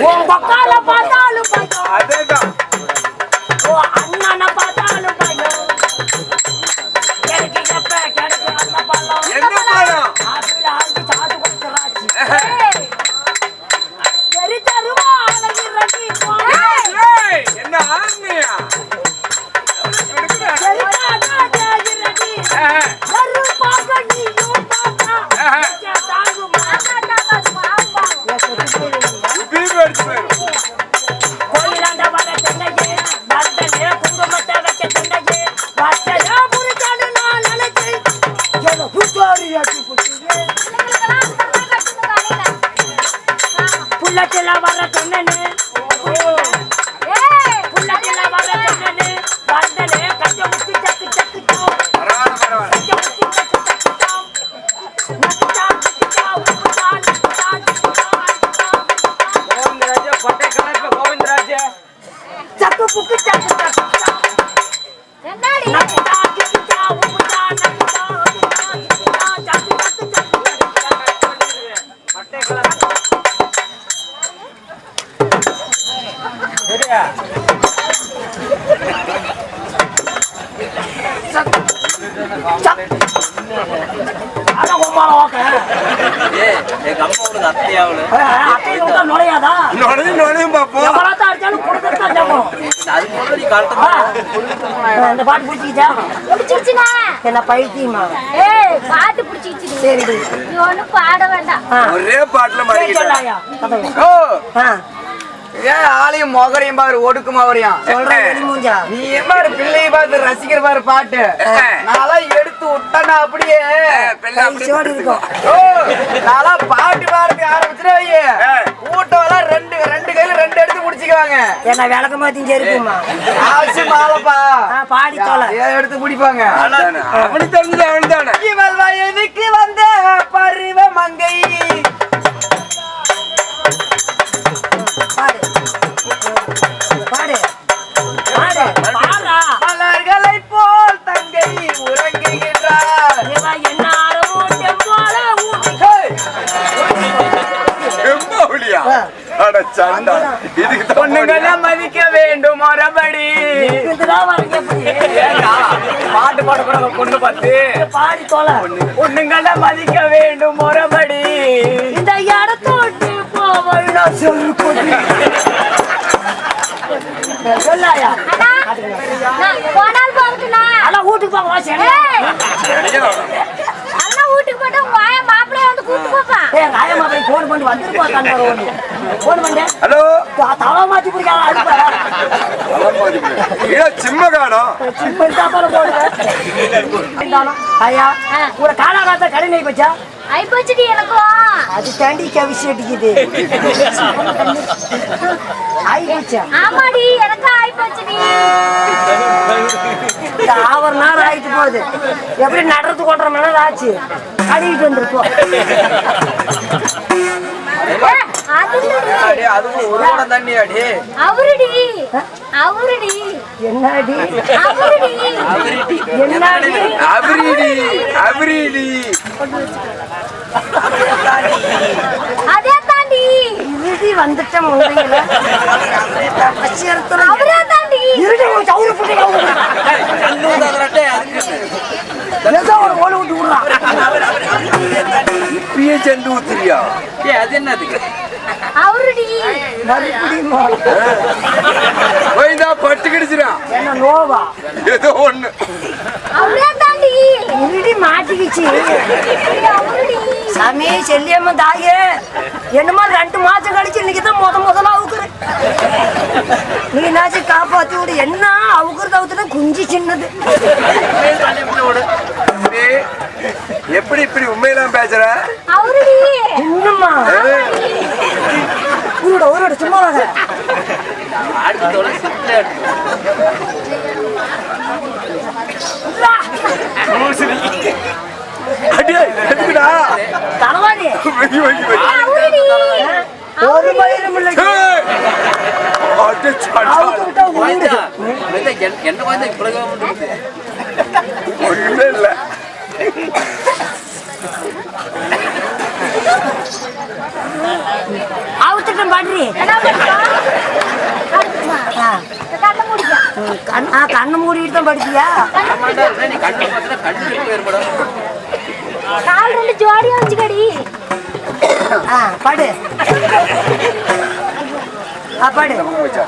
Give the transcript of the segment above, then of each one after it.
Buang bakal lah புத்தாரி ஆக்கி புட்டியே புள்ளத்தில வர நுழையாதா? நுழையும் நுழையும் பாப்போம். அடிச்சாலும் கொடுத்துட்டு இந்த பாட்டு பிடிச்சிக்கிச்சா? பிடிச்சிருச்சுனா என்ன பைத்தியமா? ஏய் பாட்டு பிடிச்சிருச்சு சரி. நீ ஒண்ணும் பாட வேண்டாம். ஒரே பாட்டுல கதை. ஓ. ஆ. ஏன் ஆளையும் மொகரையும் பாரு ஒடுக்குமா வரையும் சொல்றேன் வெளி மூஞ்சா? நீ பாரு பிள்ளைய பார்த்து ரசிக்கிற பாரு பாட்டு. நான்லாம் எடுத்து விட்டனா அப்படியே. இருக்கும் நான்லாம் பாட்டு பாடுறது ஆரம்பிச்சிருவாங்க கூட்டம் எல்லாம் ரெண்டு ரெண்டு கையில ரெண்டு எடுத்து முடிச்சுக்குவாங்க. என்ன விளக்க மாத்தி இருக்குமா? ஆச்சு மாலப்பா. பாடி எடுத்து பிடிப்பாங்க. அவனுக்கு தெரிஞ்சது அவன் தானே? இவள் வயதுக்கு வந்த பருவ மங்கை. சண்டா. இதுக்கு பொண்ணுங்களை மதிக்க வேண்டும் ஏண்டா, பாட்டு பாட கூட பொண்ணு பார்த்து. பாடி தொலை. பொண்ணுங்களை மதிக்க வேண்டும் மறுபடி. இந்த இடத்த விட்டு போவல் நான் சொல்லு சொல்லாயா? போனால் அதான் வீட்டுக்கு போங்க வா சரி ஏய் அண்ணா வீட்டுக்கு போட்டு உங்க ஆயா ஏய் ராயம்மா போய் ஃபோன் பண்ணி வந்துருப்பா கண்டற ஒன்று ஃபோன் பண்ணு. ஹலோ? தவா மாத்தி பிடிக்காத அனுப்ப ஏ சிம்ம காணோம் சிம்பிள் சாப்பாடு போடுங்க ஐயா கடை நெய் பச்சா? ஐ போச்சுடி எனக்கும். அது தாண்டி கவிசி அடிக்குது ஆய் பச்சா? ஆமாடி எனக்கும் போகுது. எப்படி நடந்து கொண்ட மணி நேரம் ஆச்சு? கழுவிட்டு வந்திருப்போம் என்னடி? என்னடி? அபிரிடி அதே தாண்டி இருடி வந்துட்ட முந்தையில இருடி ஒரு ஏதோ ஒரு ஓலை விட்டு விடுறான் இப்பயே செண்டு ஊத்துறியா? ஏ அது என்னது? அவருடி. மறுபடியுமா போய் தான் பட்டு கிடிச்சிடான் என்ன நோவா? ஏதோ ஒண்ணு. அவரே தாண்டி இருடி மாட்டிக்கிச்சு. அவருடி. சாமி செல்லியம்ம தாயே. என்னமோ ரெண்டு மாசம் கழிச்சு இன்னைக்கு தான் முத முதல்ல அவுக்குறேன் என்ன அவுக்குறது அவுத்துல குஞ்சு சின்னது? எப்படி இப்படி உண்மையெல்லாம் பேசுற? இன்னுமா? ஊரோட ஊரோட சும்மா வாங்க. அடுத்ததோட சித்த அடியே என்ன வந்து இப்படிதான் வந்து ஒண்ணுமே இல்ல. அவுத்துட்டு படுறி. கண்ணை மூடிட்டு தான் ஏற்படும் கால் ரெண்டு ஜோடியா வச்சுக்கடி படு. ஆ படு வச்சா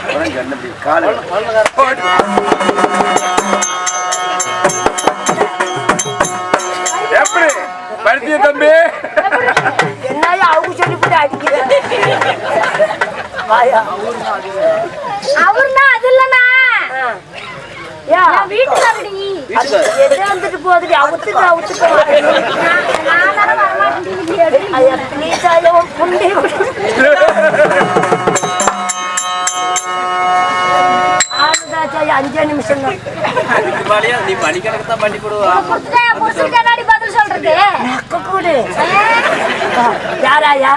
அப்புறம் கண்ணு இப்படி காலை எப்படி? படுத்திய தம்பி? என்னையா அவங்க சொல்லி போட்டு அடிக்கிறேன் அவர்னா அது இல்லண்ணா. வீட்டுக்காரடி வீட்டுக்காரர் எது வந்துட்டு போகுது வரமாட்டேன் ஐயா ப்ளீஸ் ஐயா புண்டி அஞ்சே நிமிஷம் தான் நீ மணிக்கணக்கு தான் பண்ணி போடுவா புடிச்சிருக்க என்னடி பதில் சொல்றது. நக்க கூடு. யாராயா?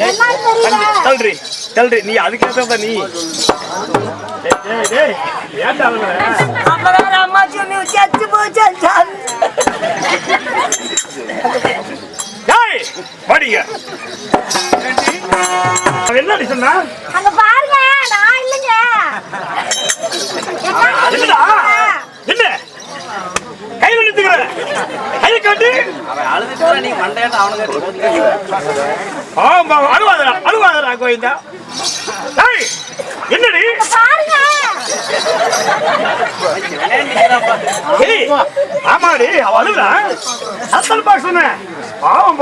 என்ன தல்றி தல்றி நீ அதுக்கேற்ற நீ. அவன் என்னடி சொன்னா? அங்க பாருங்க நான் இல்லைங்க என்னடா? என்ன? கையில நிறுத்துக்கிற. கையை காட்டு. அவன் அழுதுட்டு நீ மண்டையாட்ட அவனுக்கு ஆமா, அழுவாதடா, அழுவாதடா, கோவிந்தா. டேய், என்னடி? ஆமாடி அவ அழுகுறா. பாக்க சொன்னேன் பாவம்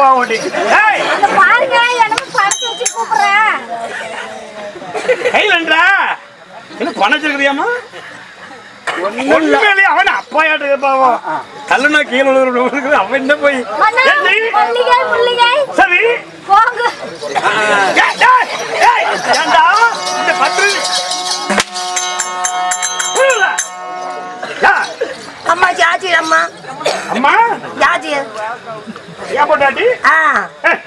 அங்க பாருங்க எனக்கு வச்சு கூப்பிடுறேன். என்ன பணம் வச்சிருக்கிறியாமா ஒண்ணுமே அவன் அப்பாயாட்டு பாவம் கல்லணா கீழே விழுகிறது அவன் என்ன போய்? ஏண்டி? சரி. கோங்கு ஏய், டேய், ஏய், ஏன்டா இந்த பத்து அம்மா ஜாஜி அம்மா. அம்மா? ஜாஜி. ஏன் பொண்டாட்டி? ஆ.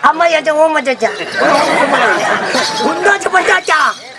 அம்மா ஏச்சா ஊம சச்சா. உந்தோச்சு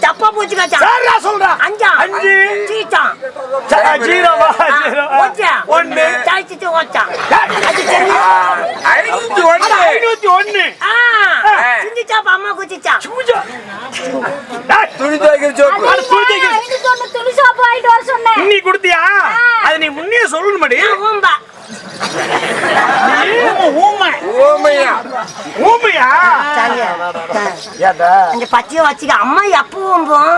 தப்பா போச்சு சொல்றா அஞ்சா அஞ்சு அஞ்சு சீச்சான் ச- ஜீரோவா ஜீரோ ஒண்ணு சாய்ச்சிட்டு சரி ஐநூத்தி ஒண்ணு ஐநூத்தி ஒண்ணு ஆ சிந்திச்சாப்பா அம்மா. டேய், துணி துவைக்கிற சோப்பு சொல்லிட்டியா அது நீ முன்னே சொல்லணும் மடி. ஊம்பா. ஊமை அம்மா எப்போ ஊம்போம்?